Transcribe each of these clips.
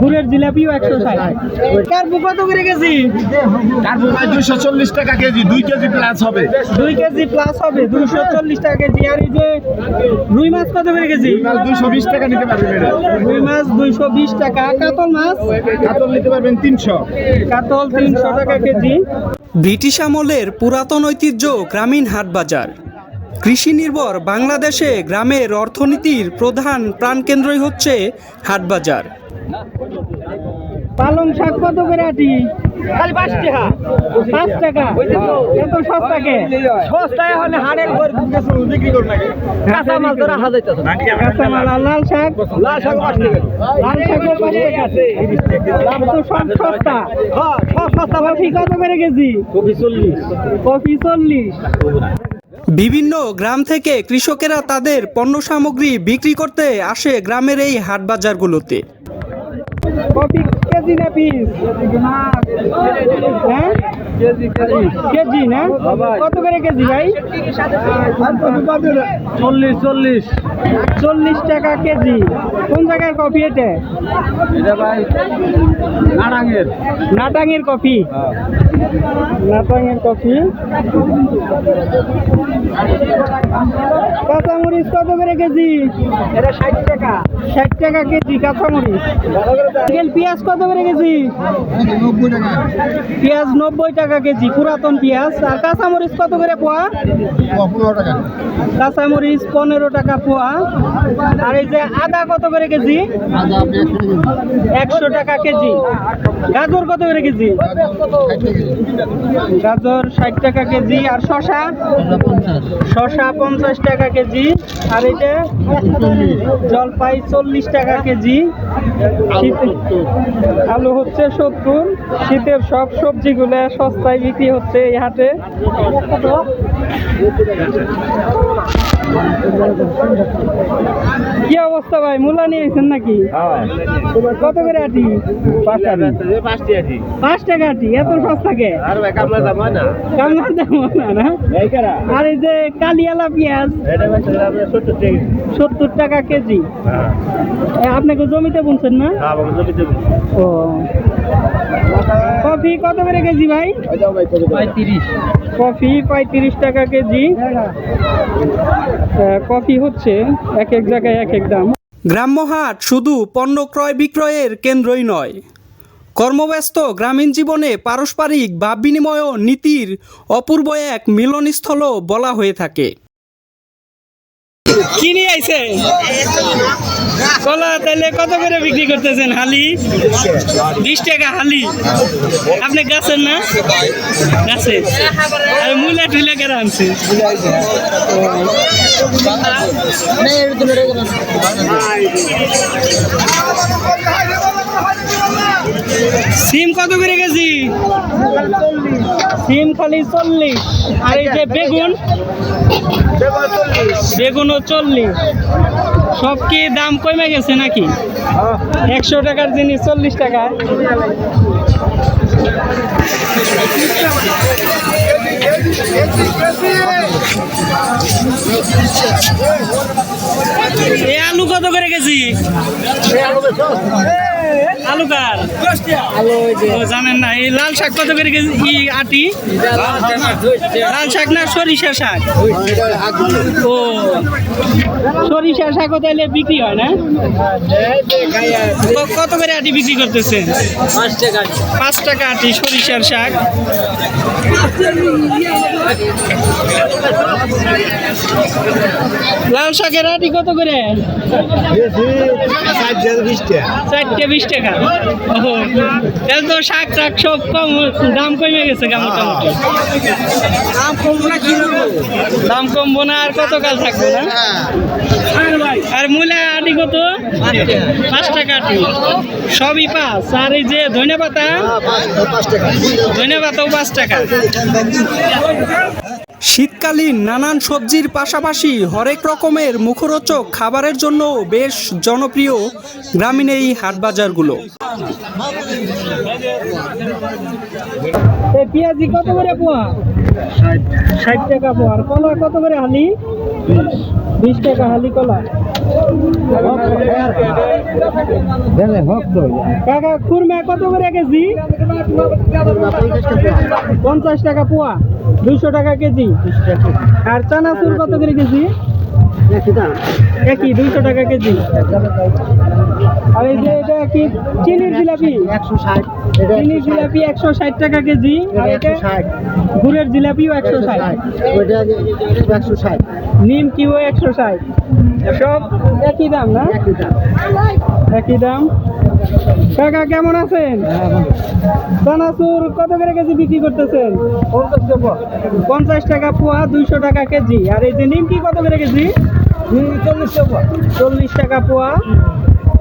গুড়ের জিলাপিও একশো ষাট। কার্পু কত করে কেজি কার্পু ভাই দুইশো চল্লিশ টাকা কেজি দুই কেজি প্লাস হবে। দুই কেজি প্লাস হবে দুইশো চল্লিশ টাকা কেজি। আর এই যে রুই মাছ কত করে কেজি? দুইশো বিশ টাকা নিতে পারবেন রুই মাছ দুইশো বিশ টাকা। কাতল মাছ? কাতল নিতে পারবেন তিনশো। কাতল তিনশো টাকা কেজি। ব্রিটিশ আমলের পুরাতন ঐতিহ্য গ্রামীণ হাটবাজার কৃষি নির্ভর বাংলাদেশে গ্রামের অর্থনীতির প্রধান প্রাণকেন্দ্রই হচ্ছে হাটবাজার পালং শাক কত করে আটি? খালি পাঁচ টাকা। পাঁচ টাকা? এত সস্তাকে? সস্তায় হলে হাড়ের ঘর বিক্রি করুন কাঁচা মাল তো রাখা যাইতেছে কাঁচা মাল আর লাল শাক? লাল শাক পাঁচ টাকা। লাল শাকও পাঁচ টাকা। দাম তো সব সস্তা। হ্যাঁ সব সস্তা কফি কত করে কেজি? কফি চল্লিশ। কফি চল্লিশ। বিভিন্ন গ্রাম থেকে কৃষকেরা তাদের পণ্য সামগ্রী বিক্রি করতে আসে গ্রামের এই হাটবাজারগুলোতে। কফি কেজি না পিস? হ্যাঁ? কেজি না? কত করে কেজি ভাই? চল্লিশ চল্লিশ। চল্লিশ টাকা কেজি। কোন জায়গার কফি এটা? নারাঙের নাটাঙের কফি নাটাঙের কফি কাঁচামরিচ কত করে কেজি? এটা ষাট টাকা। ষাট টাকা কেজি কাঁচামরিচ। পেঁয়াজ কত করে কেজি? পেঁয়াজ নব্বই টাকা কেজি, পুরাতন পেঁয়াজ। আর কাঁচামরিচ কত করে পোয়া? কাঁচামরিচ পনেরো টাকা পোয়া। আর এই যে আদা কত করে কেজি? একশো টাকা কেজি। গাজর কত করে কেজি? গাজর ষাট টাকা কেজি। আর শশা শশা পঞ্চাশ টাকা কেজি। আর যে জলপাই চল্লিশ টাকা কেজি। আলু হচ্ছে সত্তর শীতের সব সবজিগুলো সস্তায় বিক্রি হচ্ছে এই হাটে। কি অবস্থা ভাই? মূলা নিয়েছেন নাকি? কত করে আটি? পাঁচ টাকা আটি এত সস্তাকে আর ভাই কামলা দাম হয় না। না আর এই যে কালিয়ালা পেঁয়াজ? সত্তর টাকা সত্তর টাকা কেজি। হ্যাঁ। এ, আপনাকে জমিতে বলছেন না? হ্যাঁ ও। কফি কত করে কেজি ভাই? পঁয়ত্রিশ। কফি পঁয়ত্রিশ টাকা কেজি। আহ, কফি হচ্ছে এক এক জায়গায় এক এক দাম। গ্রাম্য হাট শুধু পণ্য ক্রয় বিক্রয়ের কেন্দ্রই নয়। কর্মব্যস্ত গ্রামীণ জীবনে পারস্পরিক ভাব বিনিময় ও নীতির অপূর্ব এক মিলনস্থলও বলা হয়ে থাকে। কি নিয়ে আইছে? কলা তাহলে কত করে বিক্রি করতেছেন হালি? বিশ টাকা হালি। আপনি গাছের না? গাছে আর মূলা টুলা কেন আনছে সিম কত করে গেছি সিম খালি চল্লিশ। আর এই যে বেগুন? বেগুনও চল্লিশ। সব কি দাম কমে গেছে নাকি? একশো টাকার জিনিস চল্লিশ টাকা এই আলু কত করে কেজি? আলু কার ও, জানেন না এই লাল শাক কত করে কেজি? ই আটি? লাল শাক না সরিষা শাক? ও সরিষা শাকও তাহলে বিক্রি হয় না? কত করে আটি বিক্রি করতেছেন? পাঁচ টাকা আটি সরিষার শাক। লাল শাকের আটি কত করে? চারটে বিশ টাকা। ও, তাহলে তো শাক টাক সব কম দাম কমে গেছে গা মোটামুটি। দাম কমবো না আর কত কাল থাকব না? আর মূলা আটি কত? পাঁচ টাকা। আটি। সবই পাঁচ। আর এই যে ধনে পাতা? ধনে পাতাও পাঁচ টাকা। শীতকালীন নানান সবজির পাশাপাশি হরেক রকমের মুখরোচক খাবারের জন্য বেশ জনপ্রিয় গ্রামীণ এই হাট বাজারগুলো পেঁয়াজি কত করে পোয়া? ষাট। টাকা পোয়া। আর কলা কত করে হালি? বিশ। টাকা হালি কলা। কাকা কুরমা কত করে কেজি? পঞ্চাশ টাকা পোয়া। দুইশো টাকা কেজি। আর চানাচুর কত করে কেজি? একই, দুইশো টাকা কেজি। আর এই যে এটা কি চিনির জিলাপি? একশো ষাট চিনির জিলাপি একশো ষাট টাকা কেজি। আর এটা গুড়ের জিলাপিও একশো ষাট। একশো ষাট নিমকিও একশো ষাট। সব একই দাম না? একই দাম কাকা, কেমন আছেন? চানাচুর কত করে কেজি বিক্রি করতেছেন? পঞ্চাশ টাকা পোয়া, দুইশো টাকা কেজি। আর এই যে নিমকি কত করে কেজি? চল্লিশ টাকা চল্লিশ টাকা পোয়া,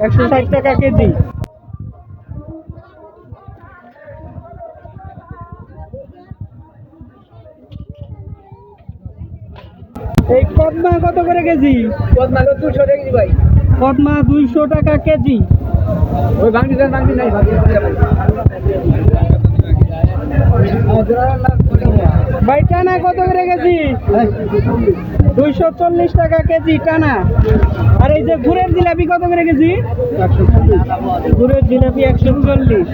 একশো ষাট টাকা কেজি। এই কদমা কত করে কেজি? কদমা দুশো টাকা ভাই। কদমা দুইশো টাকা কেজি। ওই ভাঙি ভাঙি নাই ভাই টানা কত করে কেজি? দুইশো চল্লিশ টাকা কেজি টানা। আর এই যে গুড়ের জিলাপি কত করে কেজি? গুড়ের জিলাপি একশো চল্লিশ।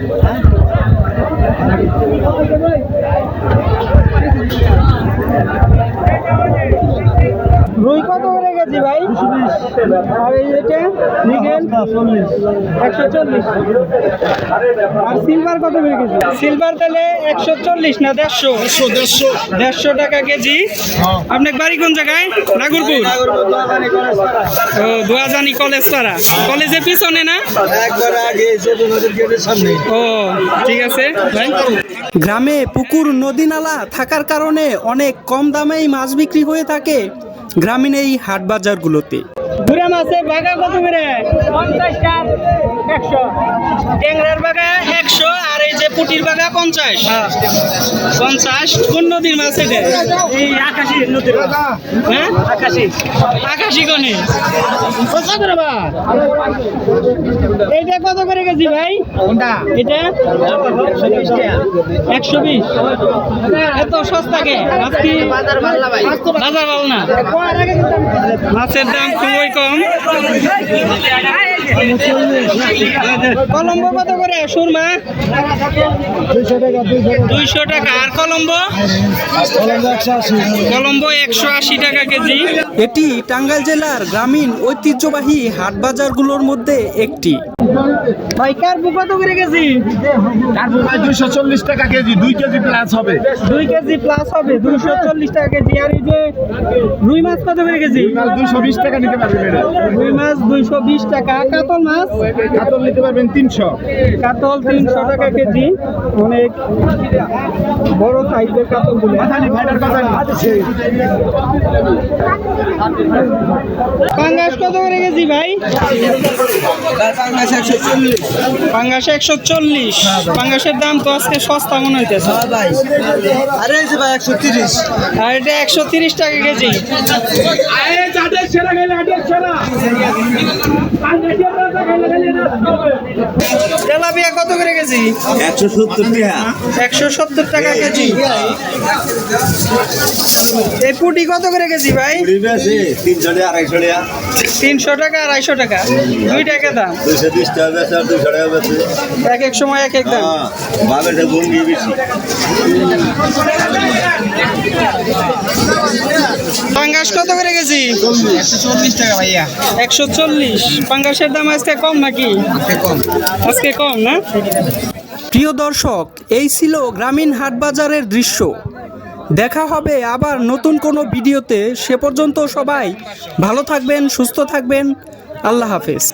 আর এই এটা নিকেল? একশো চল্লিশ। আর সিলভার কত করে কেজি? সিলভার তাহলে একশো চল্লিশ না দেড়শো? দেড়শো দেড়শো। টাকা কেজি। আপনার বাড়ি কোন জায়গায়? নাগরপুর? ও দোয়াজানি কলেজ পাড়া। কলেজের পিছনে না? একবার আগে নদীর গেটের সামনে। ও ঠিক আছে। ভাই। গ্রামে পুকুর নদী নালা থাকার কারণে অনেক কম দামেই মাছ বিক্রি হয়ে থাকে গ্রামীণ এই হাট ঘুরে মাছের বাগা কত করে? পঞ্চাশটা একশো। ট্যাংরার বাগা একশো আর পুটির বাগা পঞ্চাশ। পঞ্চাশ কোন নদীর মাছ এটা এই আকাশি নদীর হ্যাঁ? আকাশি। আকাশি কোনে। এইটা কত করে কেজি ভাই? এটা? একশো বিশ। এত সস্তা কে? আজকে বাজার ভালো না। মাছের দাম খুবই কম। কলম্বো কত করে? সুরমা? দুইশো টাকা। আর কলম্বো? কলম্বো একশো আশি টাকা কেজি। এটি টাঙ্গাইল জেলার গ্রামীণ ঐতিহ্যবাহী হাট বাজারগুলোর মধ্যে একটি। ভাই কার্পু কত করে কেজি? দুইশো চল্লিশ টাকা কেজি দুই কেজি প্লাস হবে। দুই কেজি প্লাস হবে দুইশো চল্লিশ টাকা কেজি। আর এই যে রুই মাছ কত করে কেজি? দুইশো বিশ টাকা নিতে পারবেন রুই মাছ দুইশো বিশ টাকা। কাতল মাছ? কাতল নিতে পারবেন তিনশো। কাতল তিনশো টাকা কেজি। অনেক। বড় সাইজের কাতলগুলো। পাঙ্গাস কত করে কেজি ভাই? পাঙ্গাস একশো চল্লিশ। পাঙ্গাসের দাম তো আজকে সস্তা মনে হইতেছে। আরে ভাই একশো তিরিশ। আর এটা একশো তিরিশ টাকা কেজি। তেলাপিয়া কত করে কেজি? একশো সত্তর টাকা একশো সত্তর টাকা কেজি? এই পুটি কত করে কেজি ভাই? তিনশো টাকা আড়াইশো টাকা। তিনশো টাকা আড়াইশো টাকা? দুই টাকা দাম? এক এক সময় এক এক দাম? বেশি। পাঙ্গাস কত করে ভাইয়া। একশো চল্লিশ। পাঙ্গাসের দাম আজকে কম নাকি? আজকে কম না? প্রিয় দর্শক, এই ছিল গ্রামীণ হাটবাজারের দৃশ্য। দেখা হবে আবার নতুন কোনো ভিডিওতে। সে পর্যন্ত সবাই ভালো থাকবেন, সুস্থ থাকবেন। আল্লাহ হাফেজ।